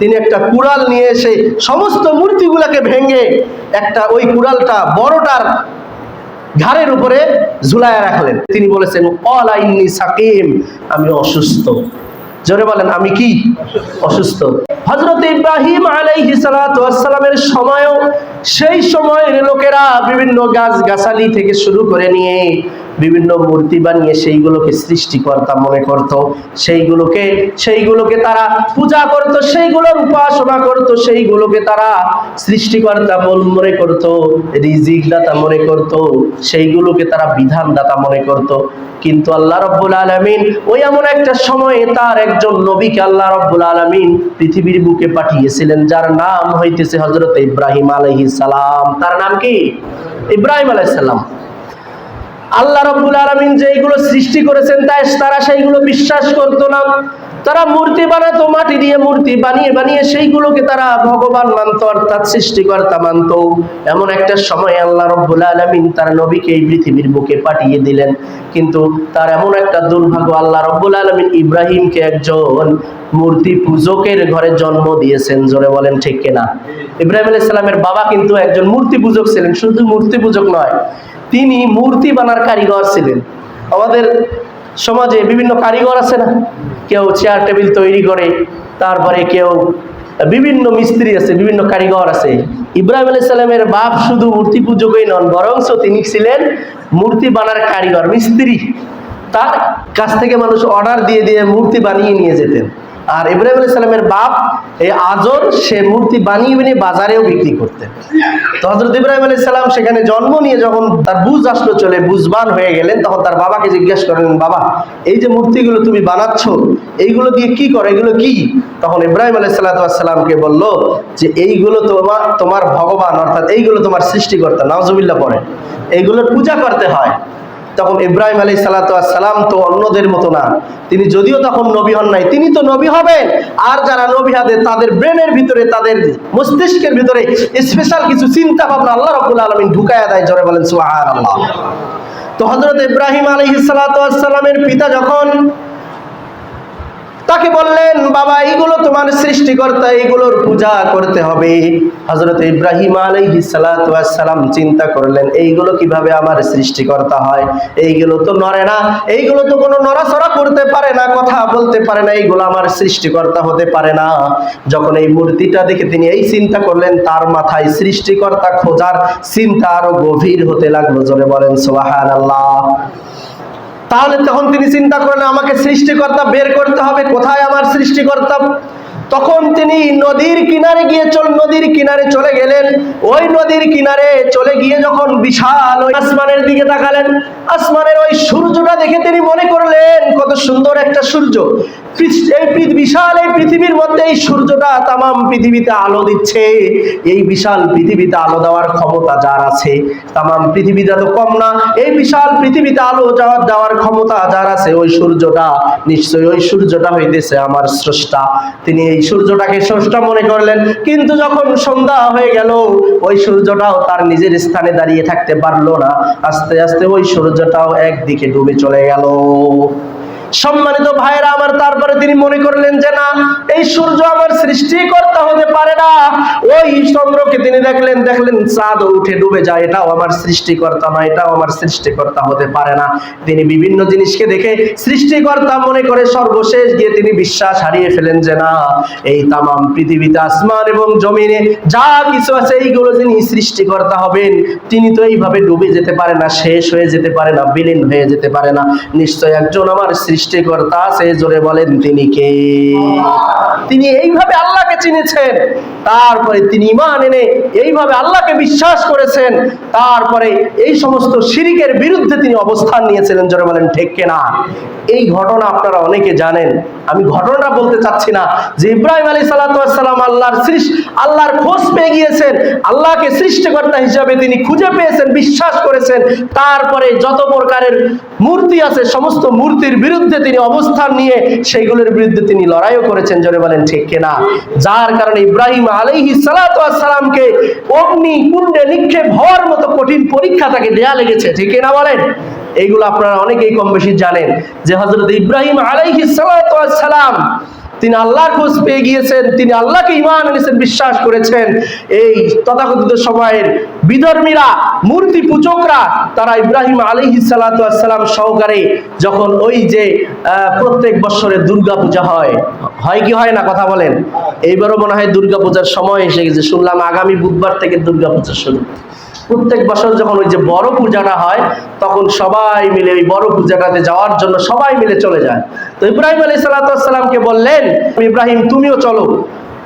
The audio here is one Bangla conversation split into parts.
তিনি একটা কুড়াল নিয়ে এসে সমস্ত মূর্তিগুলোকে ভেঙে একটা ওই কুড়ালটা বড়টার ঘাড়ের উপরে ঝুলায় রাখলেন। তিনি বলেছেন অলা ইন্নি সাকিম, আমি অসুস্থ। জোরে বলেন, আমি কি? অসুস্থ। হজরত ইব্রাহিম আলাইহি সালামের সময়ও সেই সময়ের লোকেরা বিভিন্ন গাছ গাছালি থেকে শুরু করে নিয়ে বিভিন্ন মূর্তি বানিয়ে সেইগুলোকে সৃষ্টিকর্তা মনে করত। সেইগুলোকে সেইগুলোকে তারা পূজা করত, সেইগুলোর উপাসনা করত, সেইগুলোকে তারা সৃষ্টিকর্তা মনে করত রিজিক দাতা মনে করত, সেইগুলোকে তারা বিধান দাতা মনে করত। কিন্তু আল্লাহ রব্বুল আলমিন ওই এমন একটা সময়ে তার একজন নবীকে আল্লাহ রব্বুল আলমিন পৃথিবীর বুকে পাঠিয়েছিলেন, যার নাম হইতেছে হজরত ইব্রাহিম আলাইহিস সালাম। তার নাম কি? ইব্রাহিম আলাইহিস সালাম। আল্লাহ রব্বুল আলমিন যেইগুলো সৃষ্টি করেছেন, তাই তারা সেইগুলো বিশ্বাস করতো না। তারা মূর্তি বানাতো, মাটি দিয়ে মূর্তি বানিয়ে বানিয়ে সেইগুলোকে তারা ভগবান মানত, অর্থাৎ সৃষ্টিকর্তা মানত। এমন একটা সময় আল্লাহ রব্বুল আলমিন তার নবীকে এই পৃথিবীর বুকে পাঠিয়ে দিলেন। কিন্তু তার এমন একটা দুর্ভাগ্য, আল্লাহ রব্বুল আলমিন ইব্রাহিমকে একজন মূর্তি পূজকের ঘরে জন্ম দিয়েছেন। জোরে বলেন, ঠিক কিনা? ইব্রাহিম আলাইহিস সালামের বাবা কিন্তু একজন মূর্তি পূজক ছিলেন, শুধু মূর্তি পূজক নয় তিনি মূর্তি বানার কারিগর ছিলেন। আমাদের সমাজে বিভিন্ন কারিগর আছে না? কেউ চেয়ার টেবিল তৈরি করে, তারপরে কেউ বিভিন্ন মিস্ত্রি আছে, বিভিন্ন কারিগর আছে। ইব্রাহিম আলাই সালামের বাপ শুধু মূর্তি পূজকই নন বরঞ্চ তিনি ছিলেন মূর্তি বানার কারিগর, মিস্ত্রি। তার কাছ থেকে মানুষ অর্ডার দিয়ে দিয়ে মূর্তি বানিয়ে নিয়ে যেতেন। আর ইব্রাহিম আলাই সালামের বাপ, এই আজর, সে মূর্তি বানিয়ে বানিয়ে বাজারেও বিক্রি করতেন। তো হজরত ইব্রাহিম আলাই সালাম সেখানে জন্ম নিয়ে যখন তার বুঝ আসলো চলে, বুঝবান হয়ে গেলেন, তখন তার বাবাকে জিজ্ঞেস করলেন বাবা, এই যে মূর্তিগুলো তুমি বানাচ্ছ, এইগুলো দিয়ে কি করো? এগুলো কি? তখন ইব্রাহিম আলাই সাল্লাতামকে বলল যে, এইগুলো তোমার তোমার ভগবান, অর্থাৎ এইগুলো তোমার সৃষ্টিকর্তা নওয়াজুবিল্লাহ পরে এইগুলোর পূজা করতে হয়। তখন ইব্রাহিম আলী সালাতাম তো অন্যদের মতো না। তিনি যদিও তখন নবী হন নাই, তিনি তো নবী হবেন। আর যারা নবী হবে তাদের ব্রেনের ভিতরে, তাদের মস্তিষ্কের ভিতরে স্পেশাল কিছু চিন্তা ভাবনা আল্লাহ রবুল আলমিন ঢুকায় দেয়, জোরে বলেন সুহান আল্লাহ তো হজরত ইব্রাহিম আলী সালাতামের পিতা যখন তাকে বললেন, বাবা, এইগুলো তোমার সৃষ্টিকর্তা, এইগুলোর পূজা করতে হবে। হজরত ইব্রাহিম সালাম চিন্তা করলেন, এইগুলো কীভাবে আমার সৃষ্টিকর্তা হয়? এইগুলো তো নড়ে না, এইগুলো তো কোনো নড়াচড়া করতে পারে না, কথা বলতে পারে না, এইগুলো আমার সৃষ্টিকর্তা হতে পারে না। যখন এই মূর্তিটা দেখে তিনি এই চিন্তা করলেন, তার মাথায় সৃষ্টিকর্তা খোঁজার চিন্তা আরও গভীর হতে লাগল। জোরে বলেন সোহান আল্লাহ তাহলে তখন তিনি চিন্তা করেন আমাকে সৃষ্টিকর্তা বের করতে হবে। কোথায় আমার সৃষ্টিকর্তা? তখন তিনি নদীর কিনারে গিয়ে চল, নদীর কিনারে চলে গেলেন। ওই নদীর কিনারে চলে গিয়ে যখন বিশাল ওই আসমানের দিকে তাকালেন, আসমানের ওই সূর্যটা দেখে তিনি মনে করলেন, কত সুন্দর একটা সূর্য। এই বিশাল এই পৃথিবীর মধ্যে এই সূর্যটা তাম পৃথিবীতে আলো দিচ্ছে। এই বিশাল পৃথিবীতে আলো দেওয়ার ক্ষমতা যার আছে তাম পৃথিবীটা তো কম না, এই বিশাল পৃথিবীতে আলো যাওয়ার দেওয়ার ক্ষমতা যার আছে, ওই সূর্যটা, নিশ্চয়ই ওই সূর্যটা হইতেছে আমার স্রষ্টা। তিনি এই সূর্যটাকে স্রষ্টা মনে করলেন। কিন্তু যখন সন্ধ্যা হয়ে গেল, ওই সূর্যটাও তার নিজের স্থানে দাঁড়িয়ে থাকতে পারল না। আস্তে আস্তে ওই সূর্যটাও একদিকে ডুবে চলে গেল। সম্মানিত ভাইরা আমার তারপরে তিনি মনে করলেন যে না, এই সূর্য আমার সৃষ্টিকর্তা হতে পারে না। ওই চন্দ্রকে তিনি দেখলেন দেখলেন চাঁদ উঠে ডুবে যায়। এটাও আমার সৃষ্টিকর্তা না, এটাও আমার সৃষ্টিকর্তা হতে পারে না। তিনি বিভিন্ন জিনিসকে দেখে সৃষ্টিকর্তা মনে করে সর্বশেষ গিয়ে তিনি বিশ্বাস হারিয়ে ফেলেন যে না, এই তামাম পৃথিবীতে আসমান এবং জমিনে যা কিছু আছে, এইগুলো যিনি সৃষ্টিকর্তা হবেন, তিনি তো এইভাবে ডুবে যেতে পারে না, শেষ হয়ে যেতে পারে না, বিলীন হয়ে যেতে পারে না। নিশ্চয় একজন আমার সৃষ্টিকর্তা সে জোরে বলেন তিনি কে? তিনি এইভাবে আল্লাহকে চিনেছেন। তারপরে তিনি ইমান এনে এইভাবে আল্লাহকে বিশ্বাস করেছেন, তারপরে এই সমস্ত শিরিকের বিরুদ্ধে তিনি অবস্থান নিয়েছিলেন, জোরে বলেন, ঠিক কেনা? এই ঘটনা আপনারা অনেকে জানেন। আমি ঘটনাটা বলতে চাচ্ছি না। যে ইব্রাহিম আলী সালাতাম আল্লাহর আল্লাহর খোঁজ পেয়ে গিয়েছেন, আল্লাহকে সৃষ্টিকর্তা হিসাবে তিনি খুঁজে পেয়েছেন, বিশ্বাস করেছেন, তারপরে যত প্রকারের মূর্তি আছে, সমস্ত মূর্তির বিরুদ্ধে তিনি অবস্থান নিয়ে, সেইগুলোর বিরুদ্ধে তিনি লড়াইও করেছেন, জোরে বলেন, ঠিক কিনা? যার কারণে ইব্রাহিম অগ্নি, কুণ্ডে, নিক্ষেপ হওয়ার মতো কঠিন পরীক্ষা তাকে দেয়া লেগেছে। ঠিক কিনা বলেন? এইগুলো আপনারা অনেকেই কম বেশি জানেন যে হজরত ইব্রাহিম সালাম তিনি খোঁজ পেয়ে গিয়েছেন, তিনি আল্লাহকে ইমান এনেছেন, বিশ্বাস করেছেন। এই তথাকথিত সময়ের বিধর্মীরা, মূর্তি পূজকরা, তারা ইব্রাহিম আলী সালাতাম সহকারে যখন ওই যে প্রত্যেক বছরে দুর্গা পূজা হয় হয় কি হয় না কথা বলেন? এইবারও মনে হয় দুর্গাপূজার সময় এসে গেছে। শুনলাম আগামী বুধবার থেকে দুর্গা পূজা শুরু। প্রত্যেক বছর যখন ওই যে বড় পূজাটা হয়, তখন সবাই মিলে ওই বড় পূজাটাতে যাওয়ার জন্য সবাই মিলে চলে যায়। তো ইব্রাহিম আলী সাল্লাতামকে বললেন, ইব্রাহিম, তুমিও চলো।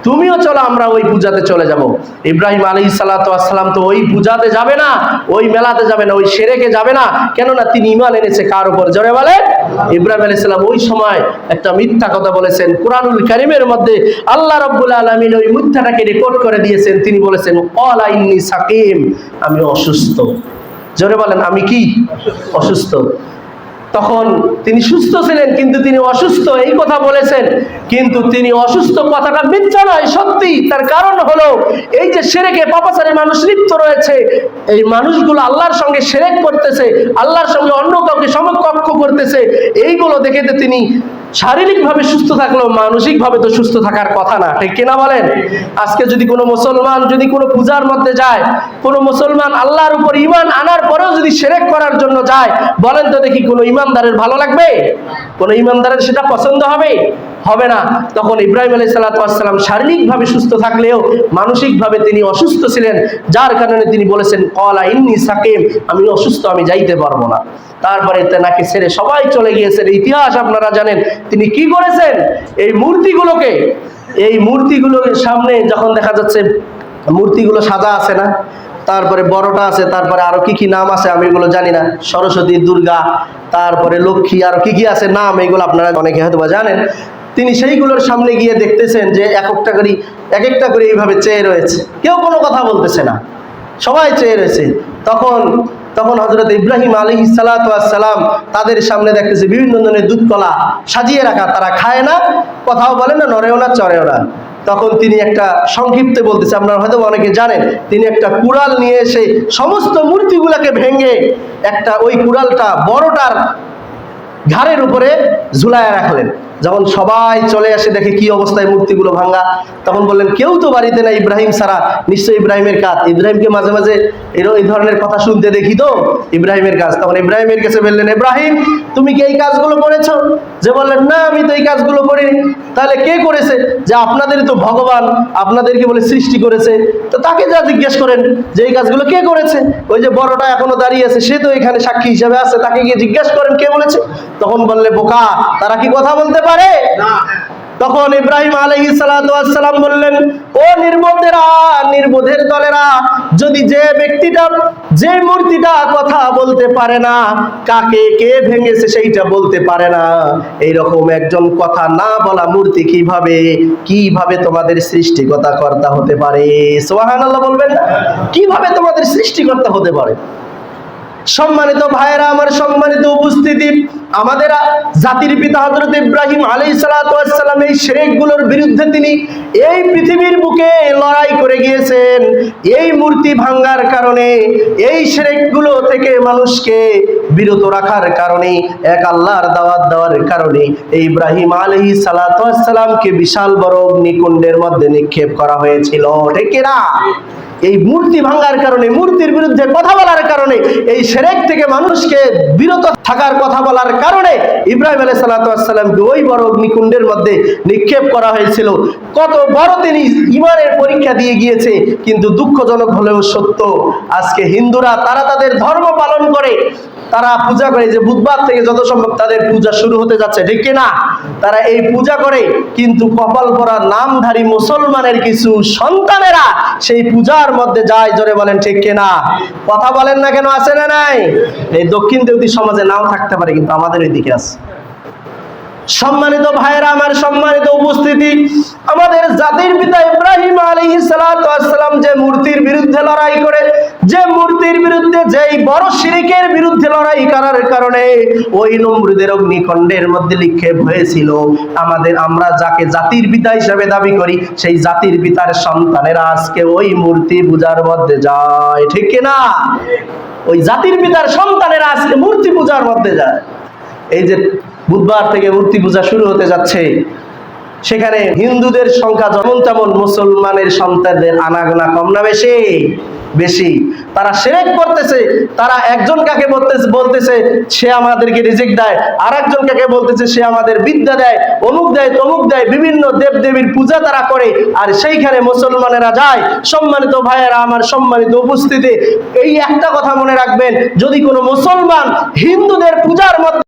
তুমিও চলো, আমরা ওই পূজাতে চলে যাব। ইব্রাহিম আলী সাল্লাতাম তো ওই পূজাতে যাবে না, ওই মেলাতে যাবে না, ওই সেরেকে যাবে না। কেননা তিনি ইমান এনেছে কার উপর? জোরে বলে ইব্রাহিম আলী সাল্লাম ওই সময় একটা মিথ্যা কথা বলেছেন, কোরআনুল কারিমের মধ্যে আল্লাহ রব্বুল আলমিন ওই মিথ্যাটাকে রেকর্ড করে দিয়েছেন। তিনি বলেছেন অলা ইন্নি সাকিম আমি অসুস্থ জোরে বলেন, আমি কি? অসুস্থ তখন তিনি সুস্থ ছিলেন, কিন্তু তিনি অসুস্থ, এই কথা বলেছেন। কিন্তু তিনি অসুস্থ কথাটা মিথ্যা নয়, সত্যি। তার কারণ হলো, এই যে সেরেকে পাপাচারে মানুষ লিপ্ত রয়েছে, এই মানুষগুলো আল্লাহর সঙ্গে সেরেক করতেছে, আল্লাহর সঙ্গে অন্য কাউকে সমকক্ষ করতেছে, এইগুলো দেখেতে তিনি শারীরিকভাবে সুস্থ থাকলেও মানসিকভাবে তো সুস্থ থাকার কথা না, ঠিক কিনা বলেন? আজকে যদি কোনো মুসলমান, যদি কোনো পূজার মধ্যে যায়, কোনো মুসলমান আল্লাহর উপর ইমান আনার পরেও যদি সেরেক করার জন্য যায়, বলেন তো দেখি কোনো ইমানদারের ভালো লাগবে? কোনো ইমানদারের সেটা পছন্দ হবে? হবে না। তখন ইব্রাহিম আলাই সাল্লাম শারীরিকভাবে সুস্থ থাকলেও মানসিকভাবে তিনি অসুস্থ ছিলেন, যার কারণে তিনি বলেছেন কলা ইন্নি সাকিম, আমি অসুস্থ, আমি যাইতে পারব না। তারপরে তেনাকে ছেড়ে সবাই চলে গিয়েছেন। ইতিহাস আপনারা জানেন, তিনি কি করেছেন? এই মূর্তিগুলোকে, এই মূর্তিগুলোর সামনে যখন দেখা যাচ্ছে, মূর্তিগুলো সাজা আছে না তারপরে বড়টা আছে, তারপরে আরও কি কি নাম আছে আমি এগুলো জানি না। সরস্বতী, দুর্গা, তারপরে লক্ষ্মী, আরও কি কি আছে নাম এগুলো আপনারা অনেকে হয়তো বা জানেন। তিনি সেইগুলোর সামনে গিয়ে দেখতেছেন যে এক একটা করে, এক একটা করে এইভাবে চেয়ে রয়েছে। কেউ কোনো কথা বলতেছে না। সবাই চেয়ে রয়েছে। তখন তখন হজরত ইব্রাহিম আলী সালাম তাদের সামনে দেখতেছে বিভিন্ন ধরনের দুধ কলা সাজিয়ে রাখা। তারা খায় না, কথাও বলে না, নড়েও না, চড়েও না। তখন তিনি একটা সংক্ষিপ্তে বলতেছে, আপনারা হয়তো অনেকে জানেন, তিনি একটা কুড়াল নিয়ে এসে সমস্ত মূর্তিগুলাকে ভেঙে একটা ওই কুড়ালটা বড়টার ঘাড়ের উপরে ঝুলায় রাখলেন। যখন সবাই চলে আসে, দেখে কি অবস্থায় মূর্তিগুলো ভাঙা তখন বললেন, কেউ তো বাড়িতে না ইব্রাহিম সারা নিশ্চয়ই ইব্রাহিমের কাজ। ইব্রাহিমকে মাঝে মাঝে এরও এই ধরনের কথা শুনতে দেখি তো, ইব্রাহিমের কাজ। তখন ইব্রাহিমের কাছে বললেন, ইব্রাহিম, তুমি কি এই কাজগুলো করেছ? যে বললেন, না, আমি তো এই কাজগুলো করিনি। তাহলে কে করেছে? যে আপনাদের তো ভগবান, আপনাদেরকে বলে সৃষ্টি করেছে। তো তাকে যা জিজ্ঞেস করেন, যে এই কাজগুলো কে করেছে? ওই যে বড়টা এখনও দাঁড়িয়ে আছে, সে তো এখানে সাক্ষী হিসেবে আছে, তাকে গিয়ে জিজ্ঞেস করেন, কে বলেছে? তখন বললে, বোকা, তারা কি কথা বলতে পারে? তখন ইব্রাহিম আলহি সালাম বললেন ও নির্বোধেরা নির্বোধের দলেরা যদি যে ব্যক্তিটা যে মূর্তিটা কথা বলতে পারে না কাকে কে ভেঙেছে সেইটা বলতে পারে না। এইরকম একজন কথা না বলা মূর্তি কীভাবে কীভাবে তোমাদের সৃষ্টিকর্তা কর্তা হতে পারে? সোহান আল্লাহ বলবেন না। কীভাবে তোমাদের সৃষ্টিকর্তা হতে পারে? সম্মানিত ভাইয়েরা, আমার সম্মানিত উপস্থিতি। আমাদের জাতির পিতা হজরত ইব্রাহিম আলী সালাম এই শেরেকগুলোর বিরুদ্ধে তিনি এই পৃথিবীর বুকে লড়াই করে গিয়েছেন। এই মূর্তি ভাঙ্গার কারণে, এই শেরেকগুলো থেকে মানুষকে বিরত রাখার কারণে, এক আল্লাহর দাওয়াত দেওয়ার কারণে ইব্রাহিম আলহি সালাতামকে বিশাল বড় অগ্নিকুণ্ডের মধ্যে নিক্ষেপ করা হয়েছিল। ঠিক এই মূর্তি ভাঙার কারণে, মূর্তির বিরুদ্ধে কথা বলার কারণে, এই সেরেক থেকে মানুষকে বিরত থাকার কথা বলার কারণে ইব্রাহিম আলাই সালাতামকে ওই বড় অগ্নিকুণ্ডের মধ্যে নিক্ষেপ করা হয়েছিল। কত বড় তিনি ইমানের পরীক্ষা দিয়ে গিয়েছে, কিন্তু দুঃখজনক হলেও সত্য, আজকে হিন্দুরা তারা তাদের ধর্ম পালন করে। তারা পূজা করে যে বুধবার থেকে যত সম্ভব তাদের পূজা শুরু হতে যাচ্ছে, ঠিক না? তারা এই পূজা করে, কিন্তু কপাল পরা নামধারী মুসলমানের কিছু সন্তানেরা সেই পূজার মধ্যে যায়, জোরে বলেন, ঠিক কিনা কথা বলেন না কেন, আছে না নাই? এই দক্ষিণ দেবতী সমাজে নাও থাকতে পারে, কিন্তু আমাদের ওইদিকে আছে। সম্মানিত ভাইয়েরা, আমার সম্মানিত উপস্থিতি, আমাদের জাতির পিতা ইব্রাহিম আলী সালাম যে মূর্তির বিরুদ্ধে লড়াই করে যে মূর্তির বিরুদ্ধে, যেই বড় শিরিকের বিরুদ্ধে লড়াই করার কারণে ওই নমরুদের অগ্নিখণ্ডের মধ্যে নিক্ষেপ হয়েছিল। আমাদের, আমরা যাকে জাতির পিতা হিসেবে দাবি করি, সেই জাতির পিতার সন্তানেরা আজকে ওই মূর্তি পূজার মধ্যে যায়। ঠিক না ওই জাতির পিতার সন্তানেরা আজকে মূর্তি পূজার মধ্যে যায়। এই যে বুধবার থেকে মূর্তি পূজা শুরু হতে যাচ্ছে, সেখানে হিন্দুদের সংখ্যা যেমন তেমন, মুসলমানের সন্তানদের আনাগোনা কম না বেশি। বেশি। তারা সেরেক করতেছে, তারা একজন কাকে বলতেছে বলতেছে, সে আমাদেরকে রিজিক দেয়। আর একজন কাকে বলতেছে, সে আমাদের বিদ্যা দেয়, অমুক দেয়, তমুক দেয়, বিভিন্ন দেব দেবীর পূজা তারা করে। আর সেইখানে মুসলমানেরা যায়। সম্মানিত ভাইয়েরা, আমার সম্মানিত উপস্থিতি। এই একটা কথা মনে রাখবেন, যদি কোনো মুসলমান হিন্দুদের পূজার মধ্যে